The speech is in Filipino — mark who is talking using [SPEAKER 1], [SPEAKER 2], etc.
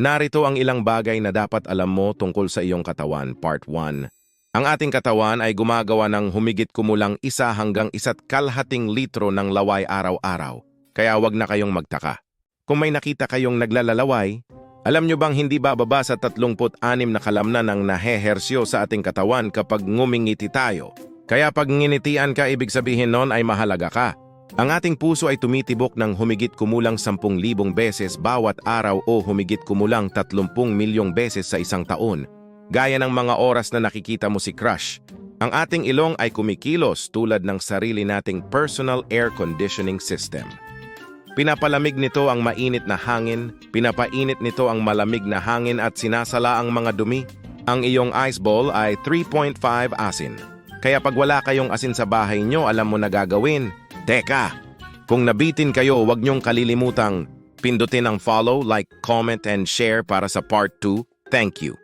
[SPEAKER 1] Narito ang ilang bagay na dapat alam mo tungkol sa iyong katawan, Part 1. Ang ating katawan ay gumagawa ng humigit kumulang isa hanggang isa't kalhating litro ng laway araw-araw. Kaya wag na kayong magtaka. Kung may nakita kayong naglalalaway, alam nyo bang hindi bababa sa 36 na kalamnan ang nahehersyo sa ating katawan kapag ngumingiti tayo? Kaya pag nginitian ka, ibig sabihin nun ay mahalaga ka. Ang ating puso ay tumitibok ng humigit kumulang 10,000 beses bawat araw o humigit kumulang 30 milyong beses sa isang taon. Gaya ng mga oras na nakikita mo si Crush. Ang ating ilong ay kumikilos tulad ng sarili nating personal air conditioning system. Pinapalamig nito ang mainit na hangin, pinapainit nito ang malamig na hangin at sinasala ang mga dumi. Ang iyong ice ball ay 3.5 asin. Kaya pag wala kayong asin sa bahay nyo, alam mo na gagawin. Teka, kung nabitin kayo, huwag niyong kalilimutang pindutin ang follow, like, comment, and share para sa part 2. Thank you.